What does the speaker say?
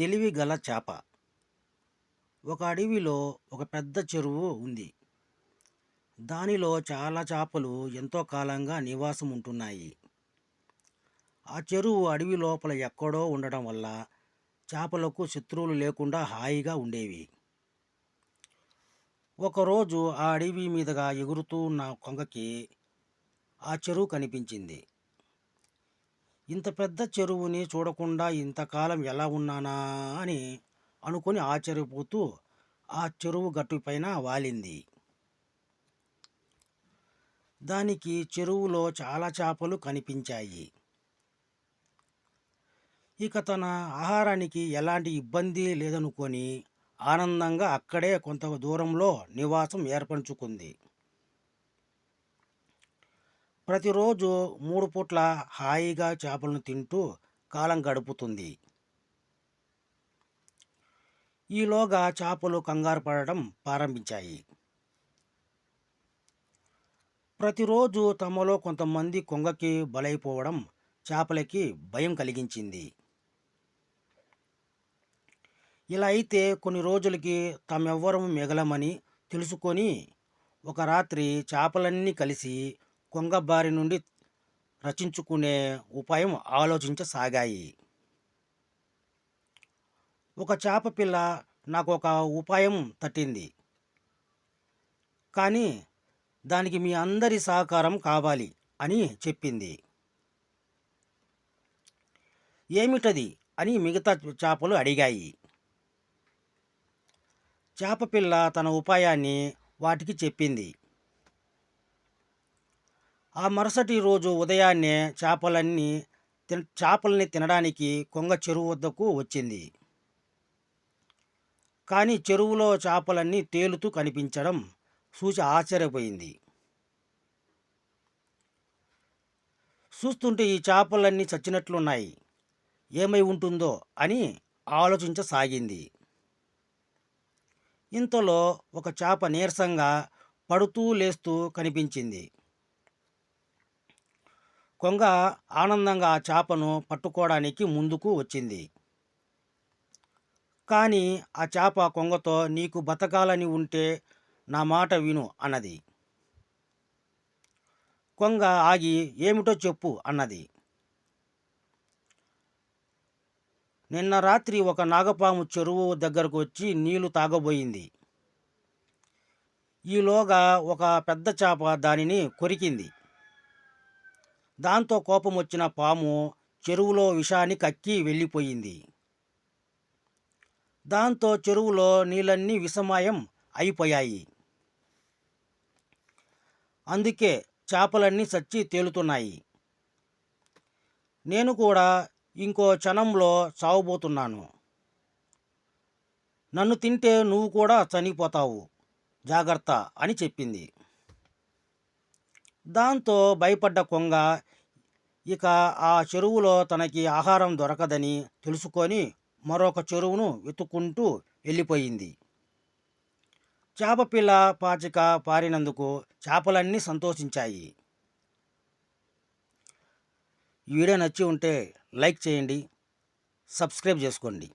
తెలివి గల చేప. ఒక అడవిలో ఒక పెద్ద చెరువు ఉంది. దానిలో చాలా చేపలు ఎంతో కాలంగా నివాసం ఉంటున్నాయి ఆ చెరువు అడవి లోపల ఎక్కడో ఉండడం వల్ల చేపలకు శత్రువులు లేకుండా హాయిగా ఉండేవి. ఒకరోజు ఆ అడవి మీదుగా ఎగురుతూ ఉన్న కొంగకి ఆ చెరువు కనిపించింది. ఇంత పెద్ద చెరువుని చూడకుండా ఇంతకాలం ఎలా ఉన్నానా అని అనుకుని ఆశ్చర్యపోతూ ఆ చెరువు గట్టుపైన వాలింది. దానికి చెరువులో చాలా చేపలు కనిపించాయి. ఇక తన ఆహారానికి ఎలాంటి ఇబ్బంది లేదనుకొని ఆనందంగా అక్కడే కొంత దూరంలో నివాసం ఏర్పరచుకుంది. ప్రతిరోజు మూడు పూట్ల హాయిగా చేపలను తింటూ కాలం గడుపుతుంది. ఈలోగా చేపలు కంగారు పడడం ప్రారంభించాయి. ప్రతిరోజు తమలో కొంతమంది కొంగకి బలైపోవడం చేపలకి భయం కలిగించింది. ఇలా అయితే కొన్ని రోజులకి తామెవ్వరం మిగలమని తెలుసుకొని ఒక రాత్రి చేపలన్నీ కలిసి కొంగ బారి నుండి రచించుకునే ఉపాయం ఆలోచించసాగాయి. ఒక చేప పిల్ల నాకు ఒక ఉపాయం తట్టింది. కానీ దానికి మీ అందరి సహకారం కావాలి అని చెప్పింది. ఏమిటది అని మిగతా చేపలు అడిగాయి. చేప పిల్ల తన ఉపాయాన్ని వాటికి చెప్పింది. ఆ మరుసటి రోజు ఉదయాన్నే చేపలన్నీ చేపల్ని తినడానికి కొంగ చెరువు వద్దకు వచ్చింది. కానీ చెరువులో చేపలన్నీ తేలుతూ కనిపించడం చూసి ఆశ్చర్యపోయింది. చూస్తుంటే ఈ చేపలన్నీ చచ్చినట్లున్నాయి. ఏమై ఉంటుందో అని ఆలోచించసాగింది. ఇంతలో ఒక చేప నీరసంగా పడుతూ లేస్తూ కనిపించింది. కొంగ ఆనందంగా ఆ చేపను పట్టుకోవడానికి ముందుకు వచ్చింది. కానీ ఆ చేప కొంగతో నీకు బతకాలని ఉంటే నా మాట విను అన్నది. కొంగ ఆగి ఏమిటో చెప్పు అన్నది. నిన్న రాత్రి ఒక నాగపాము చెరువు దగ్గరకు వచ్చి నీళ్ళు తాగబోయింది. ఈలోగా ఒక పెద్ద చేప దానిని కొరికింది. దాంతో కోపం వచ్చిన పాము చెరువులో విషాన్ని కక్కి వెళ్ళిపోయింది. దాంతో చెరువులో నీళ్ళన్నీ విషమయం అయిపోయాయి. అందుకే చేపలన్నీ చచ్చి తేలుతున్నాయి. నేను కూడా ఇంకో క్షణంలో చావబోతున్నాను. నన్ను తింటే నువ్వు కూడా చనిపోతావు. జాగ్రత్త అని చెప్పింది. దాంతో భయపడ్డ కొంగ ఇక ఆ చెరువులో తనకి ఆహారం దొరకదని తెలుసుకొని మరొక చెరువును వెతుక్కుంటూ వెళ్ళిపోయింది. చేప పిల్ల పాచిక పారినందుకు చేపలన్నీ సంతోషించాయి. ఈ వీడియో నచ్చి ఉంటే లైక్ చేయండి సబ్స్క్రైబ్ చేసుకోండి.